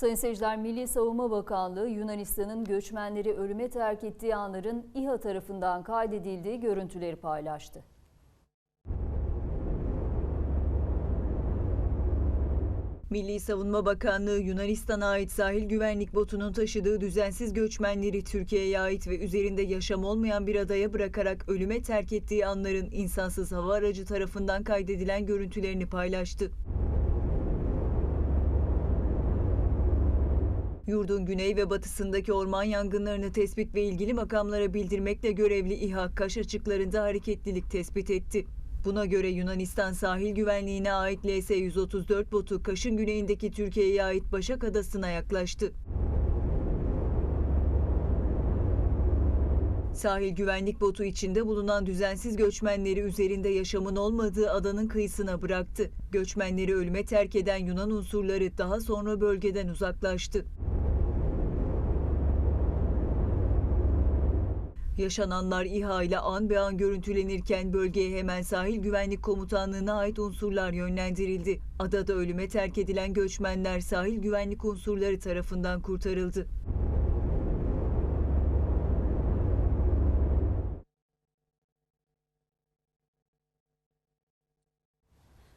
Sayın seyirciler, Milli Savunma Bakanlığı Yunanistan'ın göçmenleri ölüme terk ettiği anların İHA tarafından kaydedildiği görüntüleri paylaştı. Milli Savunma Bakanlığı Yunanistan'a ait sahil güvenlik botunun taşıdığı düzensiz göçmenleri Türkiye'ye ait ve üzerinde yaşam olmayan bir adaya bırakarak ölüme terk ettiği anların insansız hava aracı tarafından kaydedilen görüntülerini paylaştı. Yurdun güney ve batısındaki orman yangınlarını tespit ve ilgili makamlara bildirmekle görevli İHA Kaş açıklarında hareketlilik tespit etti. Buna göre Yunanistan sahil güvenliğine ait LS-134 botu Kaş'ın güneyindeki Türkiye'ye ait Başak Adası'na yaklaştı. Sahil güvenlik botu içinde bulunan düzensiz göçmenleri üzerinde yaşamın olmadığı adanın kıyısına bıraktı. Göçmenleri ölüme terk eden Yunan unsurları daha sonra bölgeden uzaklaştı. Yaşananlar İHA ile an be an görüntülenirken bölgeye hemen sahil güvenlik komutanlığına ait unsurlar yönlendirildi. Adada ölüme terk edilen göçmenler sahil güvenlik unsurları tarafından kurtarıldı.